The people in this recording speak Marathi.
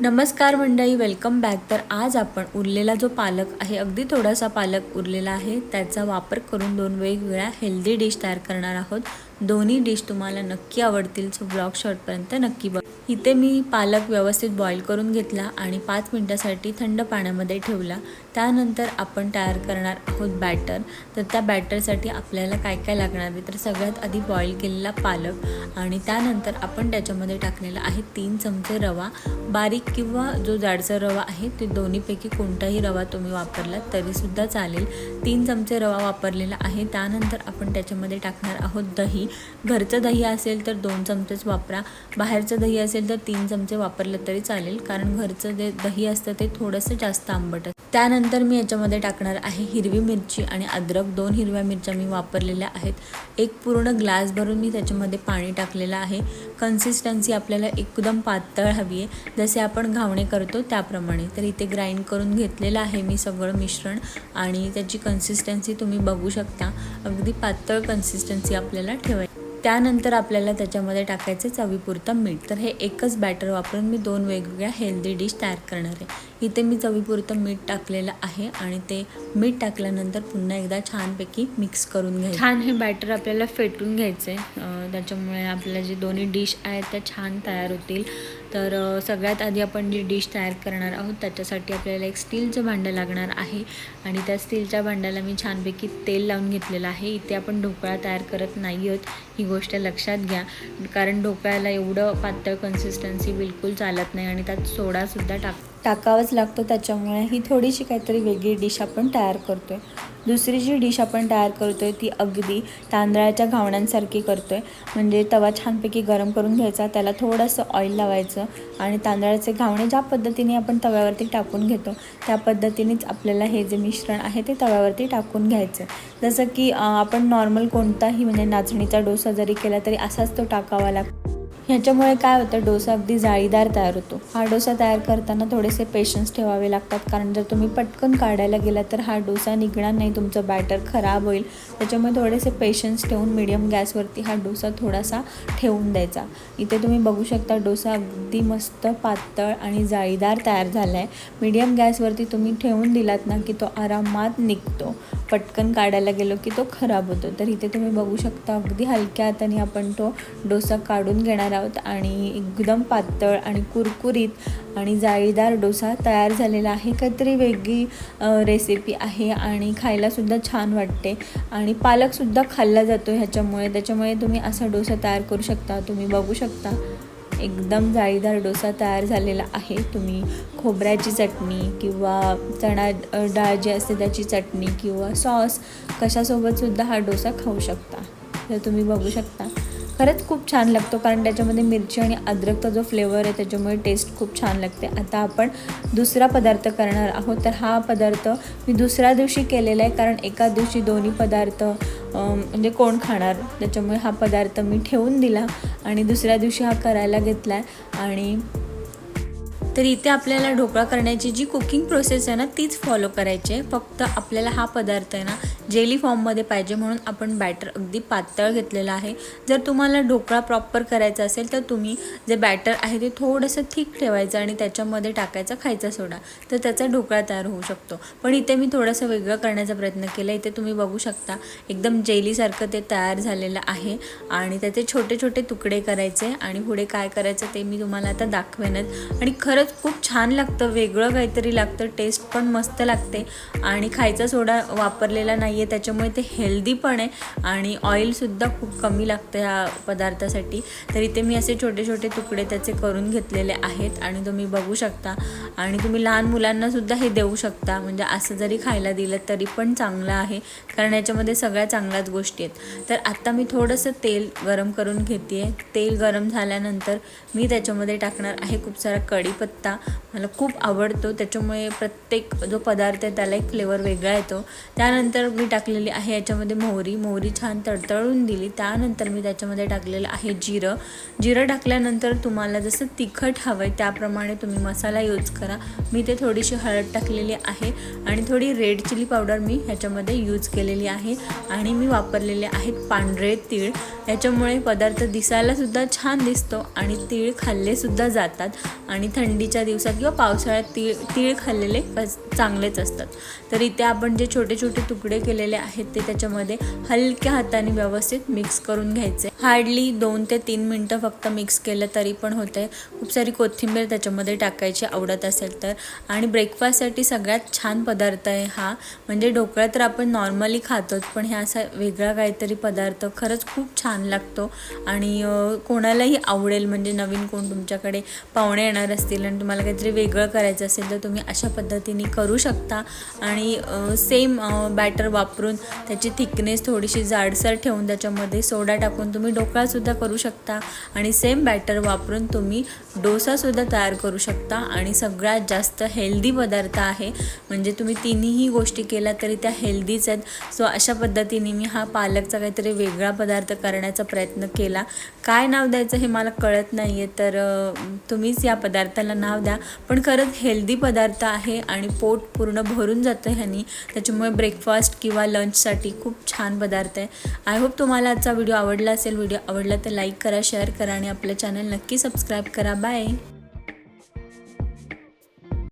नमस्कार मंडळी वेलकम बॅक तर आज आपण उरलेला जो पालक आहे अगदी थोडासा पालक उरलेला आहे त्याचा वापर करून दोन वेगवेगळ्या हेल्दी डिश तयार करणार आहोत. दोन्ही डिश तुम्हाला नक्की आवडतील सो ब्लॉग शॉर्टपर्यंत नक्की बघ. इथे मी पालक व्यवस्थित बॉईल करून घेतला आणि पाच मिनटासाठी थंड पाण्यामध्ये ठेवला. त्यानंतर आपण तयार करणार आहोत बॅटर तर त्या बॅटरसाठी आपल्याला काय काय लागणार आहे? तर सगळ्यात आधी बॉईल केलेला पालक आणि त्यानंतर आपण त्याच्यामध्ये टाकलेला आहे तीन चमचे रवा. बारीक किंवा जो जाडसर रवा आहे ते दोन्हीपैकी कोणताही रवा तुम्ही वापरला तरीसुद्धा चालेल. तीन चमचे रवा वापरलेला आहे. त्यानंतर आपण त्याच्यामध्ये टाकणार आहोत दही. घरचं दही असेल तर दोन चमचेच वापरा. बाहेरचं दही असेल तर तीन चमचे वापरलं तरी चालेल कारण घरचं जे दही असतं ते थोडंसं जास्त आंबट असतं. त्यानंतर मी याच्यामध्ये टाकणार आहे हिरवी मिरची आणि अद्रक. दोन हिरव्या मिरच्या मी वापरलेल्या आहेत. एक पूर्ण ग्लास भरून मी त्याच्यामध्ये पाणी टाकलेलं आहे. कन्सिस्टन्सी आपल्याला एकदम पातळ हवी आहे जसे आपण घावणे करतो त्याप्रमाणे. तर इथे ग्राइंड करून घेतलेलं आहे मी सगळं मिश्रण आणि त्याची कन्सिस्टन्सी तुम्ही बघू शकता. अगदी पातळ कन्सिस्टन्सी आपल्याला ठेवायची त्यानंतर आपल्याला त्याच्यामध्ये टाकायचं चवीपुरतं मीठ. तर हे एकच बॅटर वापरून मी दोन वेगवेगळ्या हेल्दी डिश तयार करणार आहे. इथे मी चवीपुरतं मीठ टाकलेलं आहे आणि ते मीठ टाकल्यानंतर पुन्हा एकदा छानपैकी मिक्स करून घ्यायचं. छान हे बॅटर आपल्याला फेटून घ्यायचं आहे त्याच्यामुळे आपल्या जे दोन्ही डिश आहेत त्या छान तयार होतील. तर सगळ्यात आधी आपण जी डिश तयार करणार आहोत त्याच्यासाठी आपल्याला एक स्टीलचं भांडं लागणार आहे. आणि त्या स्टीलच्या भांड्याला मी छानपैकी तेल लावून घेतलेलं आहे. इथे आपण ढोकळा तयार करत नाही आहोत ही गोष्ट लक्षात घ्या. कारण ढोकळ्याला एवढं पातळ कन्सिस्टन्सी बिलकुल चालत नाही आणि त्यात सोडासुद्धा टाक टाकावाच लागतो. त्याच्यामुळे ही थोडीशी काहीतरी वेगळी डिश आपण तयार करतो आहे दुसरी जी डिश आपण तयार करतो आहे ती अगदी तांदळाच्या घावण्यांसारखी करतो आहे म्हणजे तवा छानपैकी गरम करून घ्यायचा त्याला थोडंसं ऑइल लावायचं आणि तांदळाचे घावणे ज्या पद्धतीने आपण तव्यावरती टाकून घेतो त्या पद्धतीनेच आपल्याला हे जे मिश्रण आहे ते तव्यावरती टाकून घ्यायचं. जसं की आपण नॉर्मल कोणताही म्हणजे नाचणीचा डोसा जरी केला तरी असाच तो टाकावा लागतो. ह्याच्यामुळे काय होतं डोसा अगदी जाळीदार तयार होतो. हा डोसा तयार करताना थोडेसे पेशन्स ठेवावे लागतात. कारण जर तुम्ही पटकन काढायला गेला तर हा डोसा निघणार नाही तुमचं बॅटर खराब होईल. त्याच्यामुळे थोडेसे पेशन्स ठेवून मिडियम गॅसवरती हा डोसा थोडासा ठेवून द्यायचा. इथे तुम्ही बघू शकता डोसा अगदी मस्त पातळ आणि जाळीदार तयार झाला आहे मीडियम गॅसवरती तुम्ही ठेवून दिलात ना की तो आरामात निघतो. पटकन काढायला गेलो की तो खराब होतो. तर इथे तुम्ही बघू शकता अगदी हलक्या हाताने आपण तो डोसा काढून घेणार आहोत आणि एकदम पातळ आणि कुरकुरीत आणि जाळीदार डोसा तयार झालेला आहे. काहीतरी वेगळी रेसिपी आहे आणि खायलासुद्धा छान वाटते. आणि पालकसुद्धा खाल्ला जातो ह्याच्यामुळे. त्याच्यामुळे तुम्ही असा डोसा तयार करू शकता. तुम्ही बघू शकता. एकदम जाळीदार डोसा तयार झालेला आहे. तुम्ही खोबऱ्याची चटणी किंवा चणा डाळ जी असते त्याची चटणी किंवा सॉस कशासोबतसुद्धा हा डोसा खाऊ शकता. तर तुम्ही बघू शकता. खरंच खूप छान लागतो कारण त्याच्यामध्ये मिरची आणि अद्रकचा जो फ्लेवर आहे त्याच्यामुळे टेस्ट खूप छान लागते. आता आपण दुसरा पदार्थ करणार आहोत तर हा पदार्थ मी दुसऱ्या दिवशी केलेला आहे कारण एका दिवशी दोन्ही पदार्थ म्हणजे कोण खाणार? त्याच्यामुळे हा पदार्थ मी ठेवून दिला आणि दुसऱ्या दिवशी हा करायला घेतला आहे आणि तर इथे आपल्याला ढोकळा करण्याची जी कुकिंग प्रोसेस आहे ना तीच फॉलो करायची आहे. फक्त आपल्याला हा पदार्थ आहे ना जेली फॉर्ममध्ये पाहिजे म्हणून आपण बॅटर अगदी पातळ घेतलेलं आहे. जर तुम्हाला ढोकळा प्रॉपर करायचा असेल तर तुम्ही जे बॅटर आहे ते थोडंसं थिक ठेवायचं आणि त्याच्यामध्ये टाकायचा खायचा सोडा. तर त्याचा ढोकळा तयार होऊ शकतो. पण इथे मी थोडंसं वेगळं करण्याचा प्रयत्न केला. इथे तुम्ही बघू शकता एकदम जेलीसारखं ते तयार झालेलं आहे. आणि त्याचे छोटे छोटे तुकडे करायचे आणि पुढे काय करायचं ते मी तुम्हाला आता दाखवेनच. आणि खरंच खूप छान लागतं वेगळं काहीतरी लागतं टेस्ट पण मस्त लागते. आणि खायचा सोडा वापरलेला नाही आहे त्याच्यामुळे ते हेल्दी पण आहे आणि ऑइलसुद्धा खूप कमी लागतं ह्या पदार्थासाठी. तर इथे मी असे छोटे छोटे तुकडे त्याचे करून घेतलेले आहेत आणि तुम्ही बघू शकता. आणि तुम्ही लहान मुलांनासुद्धा हे देऊ शकता. म्हणजे असं जरी खायला दिलं तरी पण चांगलं आहे कारण याच्यामध्ये सगळ्या चांगल्याच गोष्टी आहेत. तर आत्ता मी थोडंसं तेल गरम करून घेते आहे तेल गरम झाल्यानंतर मी त्याच्यामध्ये टाकणार आहे खूप सारा कढीपत्ता. मला खूप आवडतो. त्याच्यामुळे प्रत्येक जो पदार्थ आहे त्याला एक फ्लेवर वेगळा येतो. त्यानंतर मी टाकलेली आहे याच्यामध्ये मोहरी. मोहरी छान तडतळून दिली. त्यानंतर मी त्याच्यामध्ये टाकलेलं आहे जिरं. जिरं टाकल्यानंतर तुम्हाला जसं तिखट हवं आहे त्याप्रमाणे तुम्ही मसाला यूज करा. मी ते थोडीशी हळद टाकलेली आहे आणि थोडी रेड चिली पावडर मी ह्याच्यामध्ये यूज केलेली आहे. आणि मी वापरलेले आहेत पांढरे तीळ. याच्यामुळे पदार्थ दिसायलासुद्धा छान दिसतो आणि तीळ खाल्लेसुद्धा जातात. आणि थंडीच्या दिवसात किंवा पावसाळ्यात तीळ तीळ खाल्लेले चांगलेच असतात. तर इथे आपण जे छोटे छोटे तुकडे केले केलेले आहेत ते त्याच्यामध्ये हलक्या हाताने व्यवस्थित मिक्स करून घ्यायचे. हार्डली दोन ते तीन मिनटं फक्त मिक्स केलं तरी पण होते खूप सारी कोथिंबीर त्याच्यामध्ये टाकायची आवडत असेल तर. आणि ब्रेकफास्टसाठी सगळ्यात छान पदार्थ आहे हा. म्हणजे ढोकळा तर आपण नॉर्मली खातोच पण ह्या असा वेगळा काहीतरी पदार्थ खरंच खूप छान लागतो. आणि कोणालाही आवडेल म्हणजे नवीन कोण तुमच्याकडे पाहुणे येणार असतील आणि तुम्हाला काहीतरी वेगळं करायचं असेल तर तुम्ही अशा पद्धतीने करू शकता. आणि सेम बॅटर वापरून त्याची थिकनेस थोडीशी जाडसर ठेवून त्याच्यामध्ये सोडा टाकून तुम्ही ढोकळासुद्धा करू शकता. आणि सेम बॅटर वापरून तुम्ही डोसासुद्धा तयार करू शकता. आणि सगळ्यात जास्त हेल्दी पदार्थ आहे. म्हणजे तुम्ही तिन्ही गोष्टी केल्या तरी त्या हेल्दीच आहेत. सो अशा पद्धतीने मी हा पालकचा काहीतरी वेगळा पदार्थ करण्याचा प्रयत्न केला. काय नाव द्यायचं हे मला कळत नाही आहे तर तुम्हीच या पदार्थाला नाव द्या. पण खरंच हेल्दी पदार्थ आहे आणि पोट पूर्ण भरून जातं ह्यानी. त्याच्यामुळे ब्रेकफास्ट किंवा लंचसाठी खूप छान पदार्थ आहे. आय होप तुम्हाला आजचा व्हिडिओ आवडला असेल. व्हिडिओ आवडला तर लाईक करा शेअर करा आणि आपलं चॅनल नक्की सबस्क्राईब करा. बाय